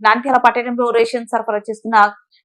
నాంద్యాల పట్టణంలో రేషన్ సరఫరా చేస్తున్న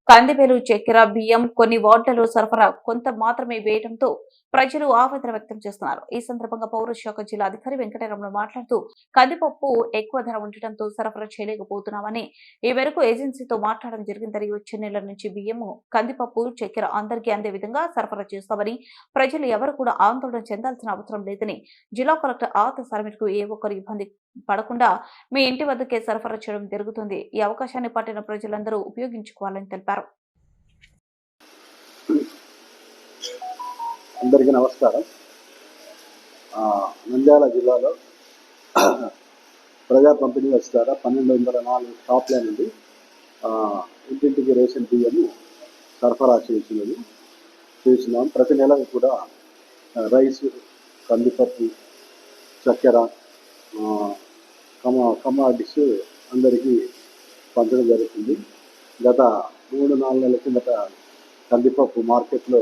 కందిపేలు చక్కెర బియ్యం కొన్ని వార్డులలో సరఫరా కొంత మాత్రమే వేయడంతో ప్రజలు ఆవేదన వ్యక్తం చేస్తున్నారు. ఈ సందర్భంగా పౌర శాఖ జిల్లా అధికారి వెంకటరమణ మాట్లాడుతూ కందిపప్పు ఎక్కువ ధర ఉండటంతో సరఫరా చేయలేకపోతున్నామని ఈ మేరకు ఏజెన్సీతో మాట్లాడడం జరిగిందని వచ్చే నెల నుంచి బియ్యము కందిపప్పు చక్కెర అందరికీ అందే విధంగా సరఫరా చేస్తామని ప్రజలు ఎవరు కూడా ఆందోళన చెందాల్సిన అవసరం లేదని జిల్లా కలెక్టర్ ఆత మేరకు ఏ ఒక్కరు ఇబ్బంది పడకుండా మీ ఇంటి వద్దకే సరఫరా చేయడం జరుగుతుంది. ఈ అవకాశాన్ని పట్టిన ప్రజలందరూ ఉపయోగించుకోవాలని తెలిపారు. అందరికీ నమస్కారం. నంద్యాల జిల్లాలో ప్రజా పంపిణీ వస్తారా పన్నెండు వందల నాలుగు షాప్ల నుండి ఇంటింటికి రేషన్ బియ్యము సరఫరా చేసినది చేసినాం. ప్రతి నెల కూడా రైస్ కందిపప్పు చక్కెర కమ కమా కమాడిస్ అందరికీ పంచడం జరుగుతుంది. గత మూడు నాలుగు నెలల కిందట కందిపప్పు మార్కెట్లో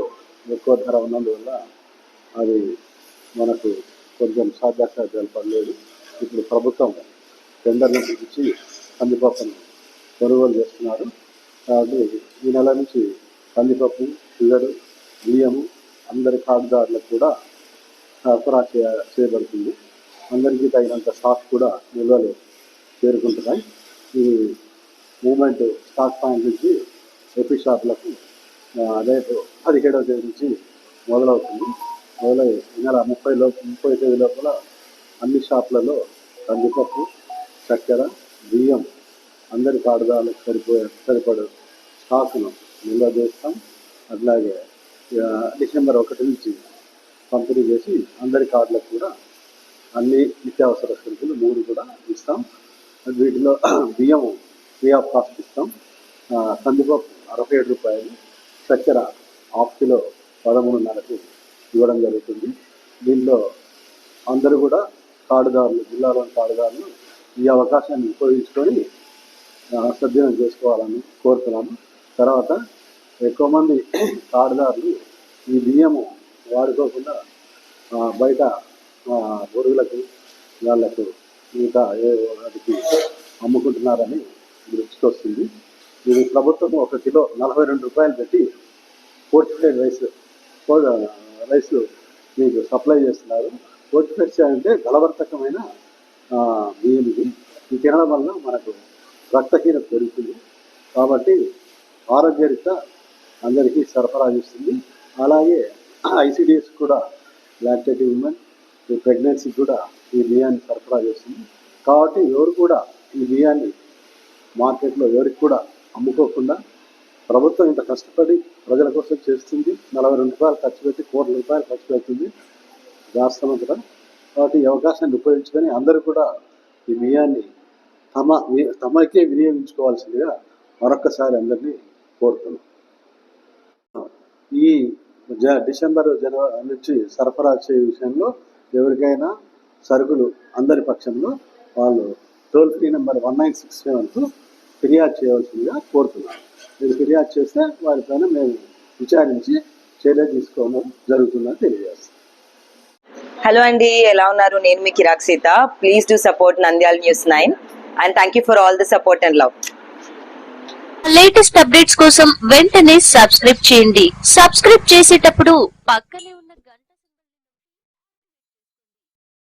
ఎక్కువ ధర ఉన్నందువల్ల అది మనకు కొంచెం సాధ్యాసాధ్యాలు పడలేదు. ఇప్పుడు ప్రభుత్వం టెండర్లు పిలిచి కందిపప్పును కొనుగోలు చేస్తున్నారు. కాబట్టి ఈ నెల నుంచి కందిపప్పు షుగరు బియ్యము అందరి కార్డుదారులకు కూడా సరఫరా చేయ చేయబడుతుంది. అందరికీ తగినంత స్టాక్ కూడా నిల్వలు చేరుకుంటున్నాయి. ఇది మూమెంట్ స్టాక్ పాయింట్ నుంచి ఎపి షాపులకు రేపు పదిహేడవ తేదీ నుంచి మొదలవుతుంది. మొదలై నెల ముప్పై లోపు ముప్పై తేదీ లోపల అన్ని షాపులలో కందిపప్పు చక్కెర బియ్యం అందరి కార్డుదారులకు సరిపోయే సరిపడే స్టాకును నిల్వ చేస్తాం. అట్లాగే డిసెంబర్ ఒకటి నుంచి పంపిణీ చేసి అందరి కార్డులకు కూడా అన్ని నిత్యావసర సరుకులు మూడు కూడా ఇస్తాం. వీటిలో బియ్యం ఫ్రీ ఆఫ్ కాస్ట్ ఇస్తాం కందిపప్పు అరవై ఏడు రూపాయలు చక్కెర హాఫ్ కిలో పదమూడున్నరకు ఇవ్వడం జరుగుతుంది. దీనిలో అందరూ కూడా కార్డుదారులు జిల్లాలోని కార్డుదారులు ఈ అవకాశాన్ని ఉపయోగించుకొని సద్వినియోగం చేసుకోవాలని కోరుతున్నాను తర్వాత ఎక్కువ మంది కార్డుదారులు ఈ బియ్యము వాడుకోకుండా బయట ఆ, వాళ్ళకు మిగతా ఏ వాటికి అమ్ముకుంటున్నారని దృష్టికి వస్తుంది ఇది ప్రభుత్వం ఒక కిలో నలభై రెండు రూపాయలు పెట్టి ఫోర్టిఫైడ్ రైస్ రైస్ మీకు సప్లై చేస్తున్నారు. ఫోర్టిఫైడ్ అంటే గలవర్తకమైన బియ్యం ఇది. ఇది తినడం వల్ల మనకు రక్తహీనత పెరుగుతుంది. కాబట్టి ఆరోగ్యరిత అందరికీ సరఫరా చేస్తుంది. అలాగే ఐసిడిఎస్ కూడా లాక్టేటివ్ ఉమెన్ ఈ ప్రెగ్నెన్సీ కూడా ఈ బియ్యాన్ని సరఫరా చేస్తుంది. కాబట్టి ఎవరు కూడా ఈ బియ్యాన్ని మార్కెట్లో ఎవరికి కూడా అమ్ముకోకుండా ప్రభుత్వం ఇంత కష్టపడి ప్రజల కోసం చేస్తుంది. నలభై రెండు రూపాయలు ఖర్చు పెట్టి కోట్ల రూపాయలు ఖర్చు పెడుతుంది. రాష్ట్రమంతటా కాబట్టి ఈ అవకాశాన్ని ఉపయోగించుకొని అందరూ కూడా ఈ బియ్యాన్ని తమ తమకే వినియోగించుకోవాల్సిందిగా మరొక్కసారి అందరినీ కోరుతున్నాం. ఈ జ డిసెంబర్ జనవరి నుంచి సరఫరా చేయ విషయంలో ఎవరికైనా సరుకులు అందరి పక్షంలో వాళ్ళు toll free number one nine six సెవెన్కు ఫిర్యాదు చేయవలసిందిగా కోరుతున్నాను. మీరు ఫిర్యాదు చేస్తే వారిపైన మేము విచారించి చర్య తీసుకోవడం జరుగుతుందని తెలియజేస్తాం హలో అండి ఎలా ఉన్నారు? నేను మీ కిరాక్ Seetha. Please do support Nandyal news nine and thank you for all the support and love latest updates కోసం వెంటనే సబ్స్క్రైబ్ చేయండి. సబ్స్క్రైబ్ చేసేటప్పుడు పక్కనే ఉన్న